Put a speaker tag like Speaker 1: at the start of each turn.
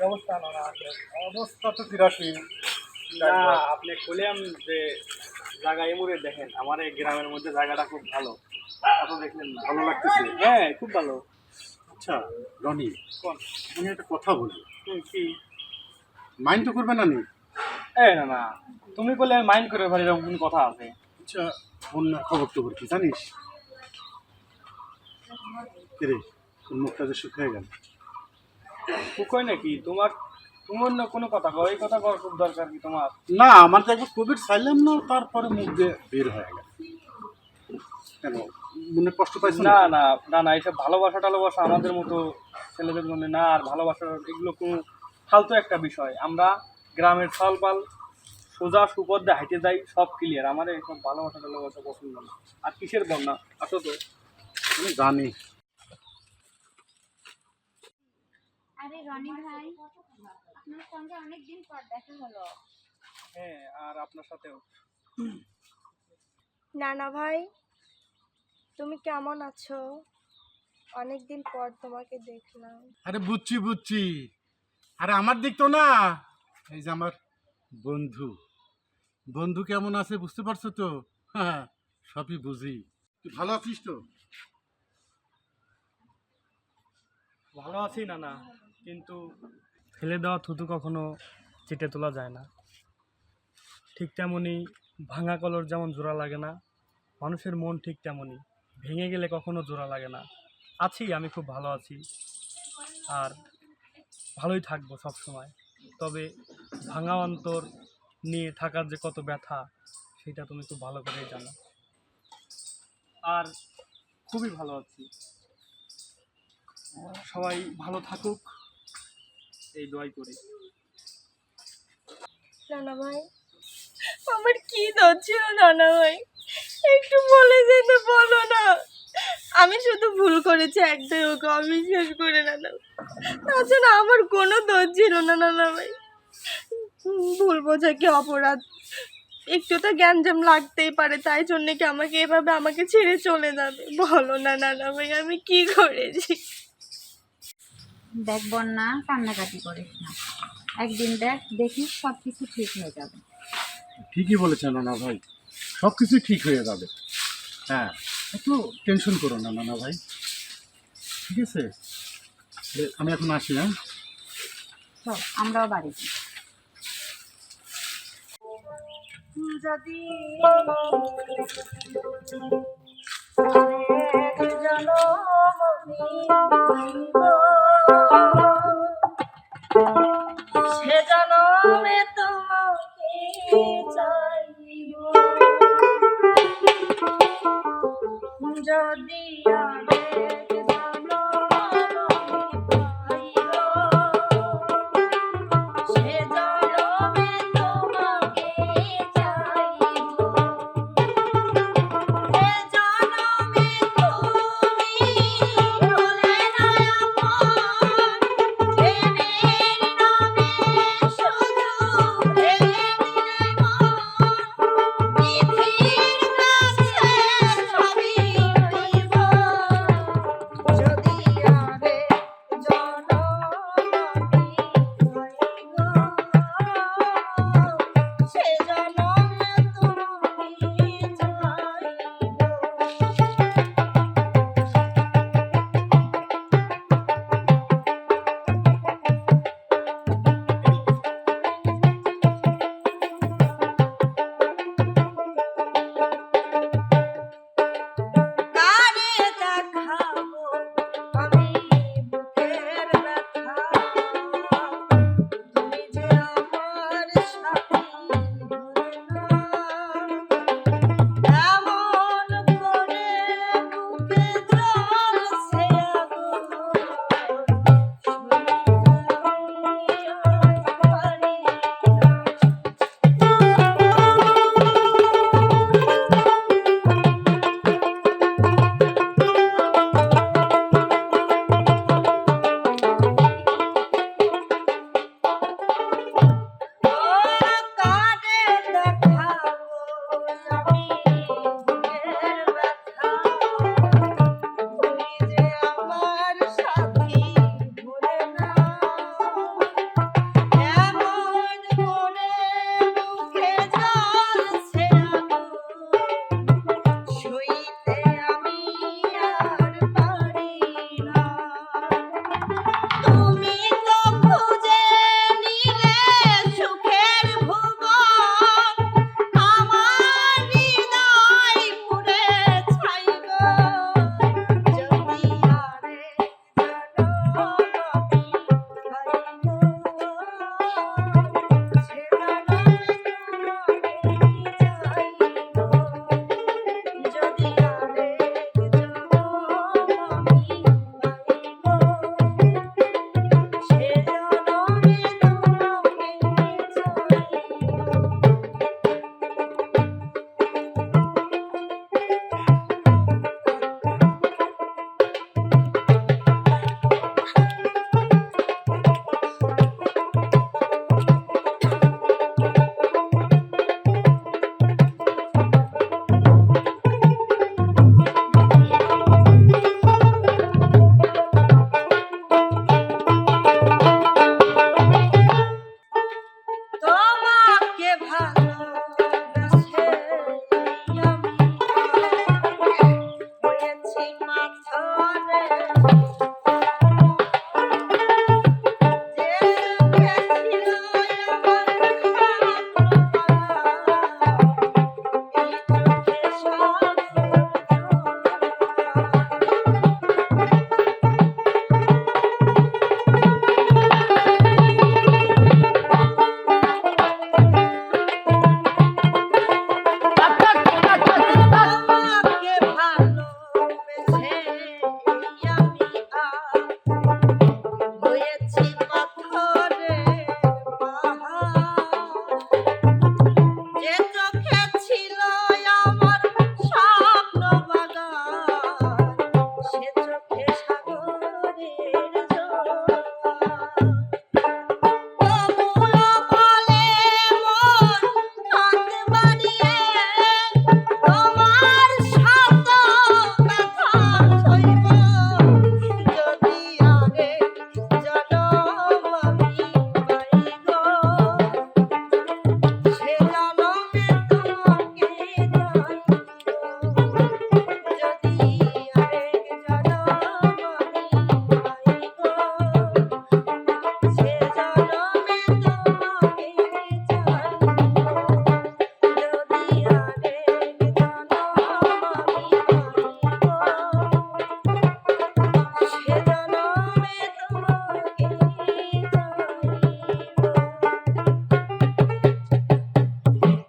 Speaker 1: কি অবস্থা না না
Speaker 2: অবস্থা তো কিরাসি
Speaker 1: না আপনি খুলেন যে জায়গা এমুরে দেখেন আমার এই গ্রামের মধ্যে জায়গাটা খুব ভালো। কত দেখলেন
Speaker 2: ভালো লাগতেছে।
Speaker 1: হ্যাঁ খুব ভালো।
Speaker 2: আচ্ছা রনি
Speaker 1: কোন?
Speaker 2: আমি একটা কথা বলি।
Speaker 1: কি?
Speaker 2: মাইন্ড তো করবে না নি?
Speaker 1: এ না না। তুমি বললে মাইন্ড করে ভাই এরকম কোনো কথা আছে?
Speaker 2: আচ্ছা বন্যার খবর টবর কি জানিস? কিরে তোর মুখটা যে শুকিয়ে গেল।
Speaker 1: কই নাকি? তোমার তুমি অন্য কোনো কথা কও এই কথা কওয়ার খুব দরকার কি তোমার?
Speaker 2: না আমার তো একবার কোভিড চাইলাম না তারপরে মুখ দিয়ে বের হয়ে গেল। কেন? মনে কষ্ট পাইছো
Speaker 1: না
Speaker 2: না
Speaker 1: না না না এইসব ভালোবাসা টালোবাসা আমাদের মতো ছেলেদের মনে না আর ভালোবাসা এগুলো কোনো ফালতু একটা বিষয়। আমরা গ্রামের ফলপাল সোজা সুপথে হাইটে যাই সব ক্লিয়ার আমার এইসব ভালোবাসা টালোবাসা পছন্দ না। আর কিসের বন্যা? আসো তো।
Speaker 2: আমি জানি।
Speaker 3: আরে রনি ভাই আপনার সঙ্গে অনেক দিন পর দেখা হলো।
Speaker 1: হ্যাঁ আর আপনার সাথেও।
Speaker 4: নানা ভাই তুমি কেমন আছো? অনেক দিন পর তোমাকে দেখলাম।
Speaker 2: আরে বুঝছি বুঝছি। আরে আমার দিক তো না। এই যে আমার বন্ধু। বন্ধু কেমন আছে বুঝতে পারছ তো? হ্যাঁ সবই বুঝি। তুই ভালো আছিস তো?
Speaker 1: ভালো আছি না না ফেলে দেওয়া থুতু কখনো চেটে তোলা যায় না। ঠিক তেমনই ভাঙা কলর যেমন জোড়া লাগে না, মানুষের মন ঠিক তেমনই ভেঙে গেলে কখনো জোড়া লাগে না। আছি, আমি খুব ভালো আছি আর ভালোই থাকব সব সময় তবে ভাঙা অন্তর নিয়ে থাকার যে কত ব্যথা, সেটা তুমি খুব ভালো করেই জানো। আর খুবই ভালো আছি। সবাই ভালো থাকুক। এই দোয়াই করি।
Speaker 4: নানা ভাই আমার কি দোষ ছিল নানা ভাই একটু বলে যেতে বলো না। আমি শুধু ভুল করেছি একটাই ওকে, অবিশ্বাস করে নানা তাছাড়া আমার কোনো দোষ ছিল না নানা ভাই ভুল বোঝা কি অপরাধ? একটু তো জ্ঞানজাম লাগতেই পারে, তাই জন্য কি আমাকে এভাবে আমাকে ছেড়ে চলে যাবে? বলো না নানা ভাই আমি কি করেছি?
Speaker 3: দেখ বন্যা কান্নাকাটি করিস না। একদিন দেখ দেখিস সব কিছু ঠিক হয়ে যাবে।
Speaker 2: ঠিকই বলেছেন নানা ভাই। সব কিছু ঠিক হয়ে যাবে। হ্যাঁ একটু টেনশন করো না নানা ভাই। ঠিক আছে? আমি এখন আসি হ্যাঁ?
Speaker 3: চল আমরাও বাড়ি যাই।
Speaker 4: যদি সে জনমে